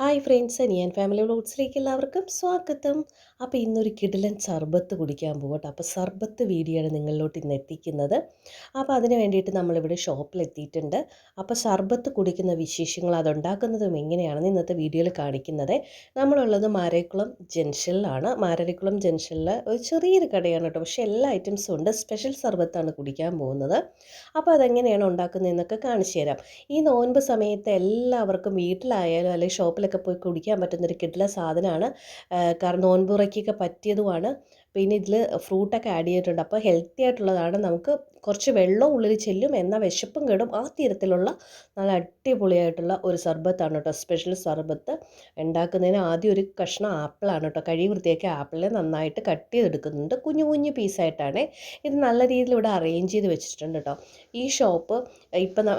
Hi friends ഞാൻ family വ്ലോഗ്സിലേക്ക് എല്ലാവർക്കും സ്വാഗതം. അപ്പോൾ ഇന്നൊരു കിടിലൻ സർബത്ത് കുടിക്കാൻ പോകട്ടെ അപ്പോൾ സർബത്ത് വീഡിയോയാണ് നിങ്ങളിലോട്ട് ഇന്ന് എത്തിക്കുന്നത്. അപ്പോൾ അതിന് വേണ്ടിയിട്ട് നമ്മളിവിടെ ഷോപ്പിലെത്തിയിട്ടുണ്ട്. അപ്പോൾ സർബത്ത് കുടിക്കുന്ന വിശേഷങ്ങൾ അതുണ്ടാക്കുന്നതും എങ്ങനെയാണെന്ന് ഇന്നത്തെ വീഡിയോയിൽ കാണിക്കുന്നത്. നമ്മളുള്ളത് മാരേക്കുളം ജംഗ്ഷനിലാണ്. മാരേക്കുളം ജംഗ്ഷനിൽ ഒരു ചെറിയൊരു കടയാണ് കേട്ടോ. പക്ഷേ എല്ലാ ഐറ്റംസും ഉണ്ട്. സ്പെഷ്യൽ സർബത്താണ് കുടിക്കാൻ പോകുന്നത്. അപ്പോൾ അതെങ്ങനെയാണ് ഉണ്ടാക്കുന്നതെന്നൊക്കെ കാണിച്ചു തരാം. ഈ നോൻപ് സമയത്ത് എല്ലാവർക്കും വീട്ടിലായാലും അല്ലെങ്കിൽ ഷോപ്പിലൊക്കെ പോയി കുടിക്കാൻ പറ്റുന്നൊരു കിടില സാധനമാണ്. കാരണം നോൻപുറയ്ക്കൊക്കെ പറ്റിയതുമാണ്. പിന്നെ ഇതിൽ ഫ്രൂട്ടൊക്കെ ആഡ് ചെയ്തിട്ടുണ്ട്. അപ്പോൾ ഹെൽത്തി ആയിട്ടുള്ളതാണ്. നമുക്ക് കുറച്ച് വെള്ളം ഉള്ളിൽ ചെല്ലും എന്നാൽ വിശപ്പും കേടും. ആ തീരത്തിലുള്ള നല്ല അടിപൊളിയായിട്ടുള്ള ഒരു സർബത്താണ് കേട്ടോ. സ്പെഷ്യൽ സർബത്ത് ഉണ്ടാക്കുന്നതിന് ആദ്യം ഒരു കഷ്ണം ആപ്പിളാണ് കേട്ടോ. കഴി വൃത്തിയാക്കിയ ആപ്പിളിനെ നന്നായിട്ട് കട്ട് ചെയ്തെടുക്കുന്നുണ്ട്. കുഞ്ഞു കുഞ്ഞു പീസായിട്ടാണ്. ഇത് നല്ല രീതിയിൽ ഇവിടെ അറേഞ്ച് ചെയ്ത് വെച്ചിട്ടുണ്ട് കേട്ടോ. ഈ ഷോപ്പ് ഇപ്പം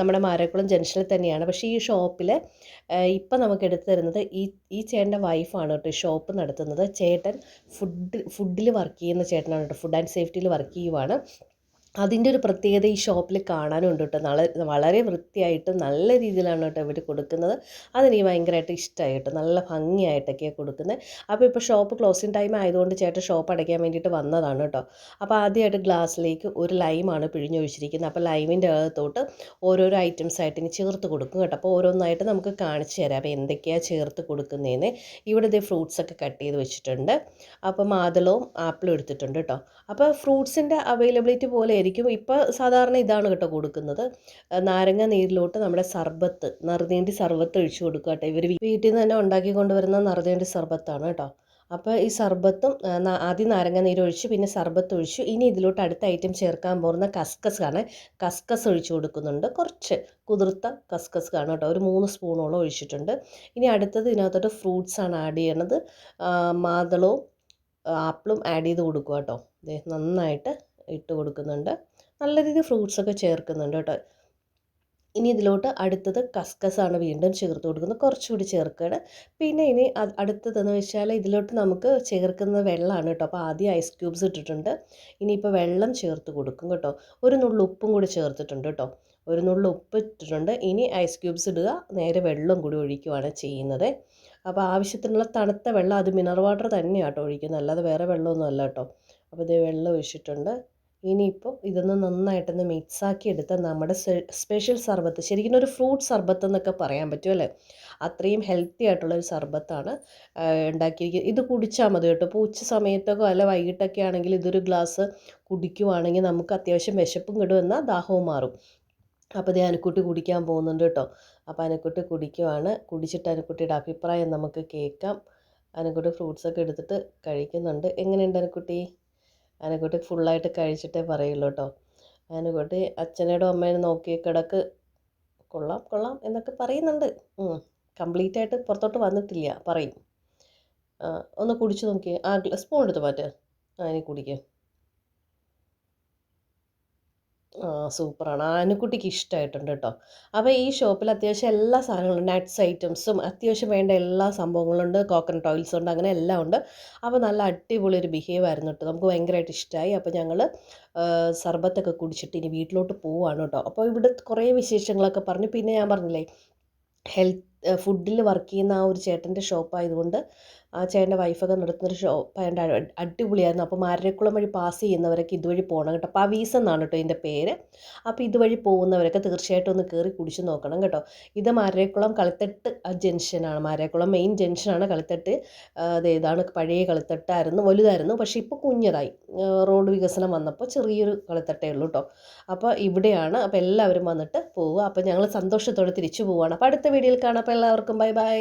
നമ്മുടെ മാരക്കുളം ജംഗ്ഷനിൽ തന്നെയാണ്. പക്ഷേ ഈ ഷോപ്പിൽ ഇപ്പം നമുക്ക് എടുത്തു തരുന്നത് ഈ ഈ ചേട്ടന്റെ വൈഫാണ് കേട്ടോ ഈ ഷോപ്പ് നടത്തുന്നത്. ചേട്ടൻ ഫുഡ് ഫുഡിൽ വർക്ക് ചെയ്യുന്ന ചേട്ടനാണ് കേട്ടോ ഫുഡ് ആൻഡ് സേഫ്റ്റിയിൽ വർക്ക് ചെയ്യുവാണ്. അതിന്റെ ഒരു പ്രത്യേകത ഈ ഷോപ്പിൽ കാണാനുണ്ട് കേട്ടോ. നല്ല വളരെ വൃത്തിയായിട്ട് നല്ല രീതിയിലാണ് കേട്ടോ ഇവർ കൊടുക്കുന്നത്. അതെനിക്ക് ഭയങ്കരമായിട്ട് ഇഷ്ടമായി നല്ല ഭംഗിയായിട്ടൊക്കെയാണ് കൊടുക്കുന്നത്. അപ്പോൾ ഇപ്പോൾ ഷോപ്പ് ക്ലോസിങ് ടൈം ആയതുകൊണ്ട് ചേട്ടൻ ഷോപ്പ് അടയ്ക്കാൻ വേണ്ടിയിട്ട് വന്നതാണ് കേട്ടോ. അപ്പോൾ ആദ്യമായിട്ട് ഗ്ലാസ്സിലേക്ക് ഒരു ലൈമാണ് പിഴിഞ്ഞൊഴിച്ചിരിക്കുന്നത്. അപ്പോൾ ലൈമിന്റെ അകത്തോട്ട് ഓരോരോ ഐറ്റംസ് ആയിട്ട് ഇനി ചേർത്ത് കൊടുക്കും കേട്ടോ. അപ്പോൾ ഓരോന്നായിട്ട് നമുക്ക് കാണിച്ചു തരാം. അപ്പോൾ എന്തൊക്കെയാണ് ചേർത്ത് കൊടുക്കുന്നതെന്ന്. ഇവിടെ ഇതേ ഫ്രൂട്ട്സ് ഒക്കെ കട്ട് ചെയ്ത് വെച്ചിട്ടുണ്ട്. അപ്പോൾ മാതളവും ആപ്പിളും എടുത്തിട്ടുണ്ട് കേട്ടോ. അപ്പോൾ ഫ്രൂട്ട്സിന്റെ അവൈലബിലിറ്റി പോലെ ആയിരിക്കും ഇപ്പോൾ സാധാരണ ഇതാണ് കേട്ടോ കൊടുക്കുന്നത്. നാരങ്ങ നീരിലോട്ട് നമ്മുടെ സർബത്ത് നറുതേണ്ടി സർബത്ത് ഒഴിച്ചു കൊടുക്കുക കേട്ടോ. ഇവർ വീട്ടിൽ നിന്ന് തന്നെ ഉണ്ടാക്കി കൊണ്ടുവരുന്ന നറുതേണ്ടി സർബത്താണ് കേട്ടോ. അപ്പോൾ ഈ സർബത്തും ആദ്യം നാരങ്ങ നീരൊഴിച്ച് പിന്നെ സർബത്ത് ഒഴിച്ചു ഇനി ഇതിലോട്ട് അടുത്ത ഐറ്റം ചേർക്കാൻ പോകുന്ന കസ്കസ് ആണ് കസ്കസ് ഒഴിച്ചു കൊടുക്കുന്നുണ്ട്. കുറച്ച് കുതിർത്ത കസ്കസ് ആണ് കേട്ടോ. ഒരു മൂന്ന് സ്പൂണോളം ഒഴിച്ചിട്ടുണ്ട്. ഇനി അടുത്തത് ഇതിനകത്തോട്ട് ഫ്രൂട്ട്സ് ആണ് ആഡ് ചെയ്യണത്. മാതളവും ആപ്പിളും ആഡ് ചെയ്ത് കൊടുക്കുക കേട്ടോ. നന്നായിട്ട് ഇട്ട് കൊടുക്കുന്നുണ്ട്. നല്ല രീതിയിൽ ഫ്രൂട്ട്സൊക്കെ ചേർക്കുന്നുണ്ട് കേട്ടോ. ഇനി ഇതിലോട്ട് അടുത്തത് കസ്കസാണ് വീണ്ടും ചേർത്ത് കൊടുക്കുന്നത്. കുറച്ചുകൂടി ചേർക്കുകയാണ്. പിന്നെ ഇനി അടുത്തതെന്ന് വെച്ചാൽ ഇതിലോട്ട് നമുക്ക് ചേർക്കുന്ന വെള്ളമാണ് കേട്ടോ. അപ്പോൾ ആദ്യം ഐസ് ക്യൂബ്സ് ഇട്ടിട്ടുണ്ട്. ഇനിയിപ്പോൾ വെള്ളം ചേർത്ത് കൊടുക്കും കേട്ടോ. ഒരു നുള്ളു ഉപ്പും കൂടി ചേർത്തിട്ടുണ്ട് കേട്ടോ. ഒരു നുള്ളു ഉപ്പ് ഇട്ടിട്ടുണ്ട്. ഇനി ഐസ് ക്യൂബ്സ് ഇടുക. നേരെ വെള്ളം കൂടി ഒഴിക്കുകയാണ് ചെയ്യുന്നത്. അപ്പോൾ ആവശ്യത്തിനുള്ള തണുത്ത വെള്ളം അത് മിനറൽ വാട്ടർ തന്നെയാണ് കേട്ടോ ഒഴിക്കുന്നത്. അല്ലാതെ വേറെ വെള്ളമൊന്നും അല്ല കേട്ടോ. അപ്പോൾ ഇത് വെള്ളം ഒഴിച്ചിട്ടുണ്ട്. ഇനിയിപ്പോൾ ഇതൊന്ന് നന്നായിട്ടൊന്ന് മിക്സാക്കി എടുത്ത നമ്മുടെ സ്പെഷ്യൽ സർബത്ത് ശരിക്കും ഒരു ഫ്രൂട്ട് സർബത്ത് എന്നൊക്കെ പറയാൻ പറ്റും അല്ലേ? അത്രയും ഹെൽത്തി ആയിട്ടുള്ളൊരു സർബത്താണ് ഉണ്ടാക്കിയിരിക്കുന്നത്. ഇത് കുടിച്ചാൽ മതി കേട്ടോ. ഇപ്പോൾ ഉച്ച സമയത്തൊക്കെ അല്ല വൈകിട്ടൊക്കെ ആണെങ്കിൽ ഇതൊരു ഗ്ലാസ് കുടിക്കുവാണെങ്കിൽ നമുക്ക് അത്യാവശ്യം വിശപ്പും കിടുമെന്നാൽ ദാഹവും മാറും. അപ്പോൾ ഇത് അനുക്കുട്ടി കുടിക്കാൻ പോകുന്നുണ്ട് കേട്ടോ. അപ്പോൾ അനുക്കുട്ടി കുടിക്കുവാണ്. കുടിച്ചിട്ട് അനുക്കുട്ടിയുടെ അഭിപ്രായം നമുക്ക് കേൾക്കാം. അനുക്കുട്ടി ഫ്രൂട്ട്സൊക്കെ എടുത്തിട്ട് കഴിക്കുന്നുണ്ട്. എങ്ങനെയുണ്ട് അനുക്കുട്ടി? ആനക്കുട്ടി ഫുള്ളായിട്ട് കഴിച്ചിട്ടേ പറയുള്ളൂ കേട്ടോ. ആനക്കുട്ടി അച്ഛനോടും അമ്മേനും നോക്കി കിടക്ക് കൊള്ളാം കൊള്ളാം എന്നൊക്കെ പറയുന്നുണ്ട്. കംപ്ലീറ്റ് ആയിട്ട് പുറത്തോട്ട് വന്നിട്ടില്ല പറയും. ഒന്ന് കുടിച്ചു നോക്കിയേ. ആ സ്പൂൺ എടുത്ത് മാറ്റ്. ആ ഇനി ആ സൂപ്പറാണ്. ആനക്കുട്ടിക്ക് ഇഷ്ടമായിട്ടുണ്ട് കേട്ടോ അപ്പോൾ ഈ ഷോപ്പിൽ അത്യാവശ്യം എല്ലാ സാധനങ്ങളും നട്ട്സ് ഐറ്റംസും അത്യാവശ്യം വേണ്ട എല്ലാ സംഭവങ്ങളും ഉണ്ട്. കോക്കനട്ട് ഓയിൽസ് ഉണ്ട് അങ്ങനെ എല്ലാം ഉണ്ട്. അപ്പോൾ നല്ല അടിപൊളി ഒരു ബിഹേവ് ആയിരുന്നു കേട്ടോ നമുക്ക് ഭയങ്കരമായിട്ട് ഇഷ്ടമായി അപ്പോൾ ഞങ്ങൾ സർബത്തൊക്കെ കുടിച്ചിട്ട് ഇനി വീട്ടിലോട്ട് പോവുകയാണ് കേട്ടോ അപ്പോൾ ഇവിടെ കുറേ വിശേഷങ്ങളൊക്കെ പറഞ്ഞു. പിന്നെ ഞാൻ പറഞ്ഞില്ലേ ഹെൽത്ത് ഫുഡിൽ വർക്ക് ചെയ്യുന്ന ആ ഒരു ചേട്ടന്റെ ഷോപ്പായതുകൊണ്ട് ചേട്ടന്റെ വൈഫൊക്കെ നടത്തുന്നൊരു ഷോ അതിന്റെ അടിപൊളിയായിരുന്നു. അപ്പോൾ മാരക്കുളം വഴി പാസ് ചെയ്യുന്നവരൊക്കെ ഇതുവഴി പോകണം കേട്ടോ. പവീസ് എന്നാണ് കേട്ടോ ഇതിന്റെ പേര്. അപ്പോൾ ഇതുവഴി പോകുന്നവരൊക്കെ തീർച്ചയായിട്ടും ഒന്ന് കയറി കുടിച്ച് നോക്കണം കേട്ടോ. ഇത് മാരക്കുളം കളിത്തട്ട് ജംഗ്ഷനാണ് മാരക്കുളം മെയിൻ ജംഗ്ഷനാണ് കളിത്തട്ട്. അത് ഏതാണ്? പഴയ കളിത്തട്ടായിരുന്നു വലുതായിരുന്നു. പക്ഷേ ഇപ്പോൾ കുഞ്ഞതായി. റോഡ് വികസനം വന്നപ്പോൾ ചെറിയൊരു കളിത്തട്ടേ ഉള്ളൂ കേട്ടോ. അപ്പോൾ ഇവിടെയാണ്. അപ്പോൾ എല്ലാവരും വന്നിട്ട് പോവുക. അപ്പോൾ ഞങ്ങൾ സന്തോഷത്തോടെ തിരിച്ചു പോവുകയാണ്. അപ്പോൾ അടുത്ത വീഡിയോയിൽ കാണാം. അപ്പോൾ എല്ലാവർക്കും ബൈ ബൈ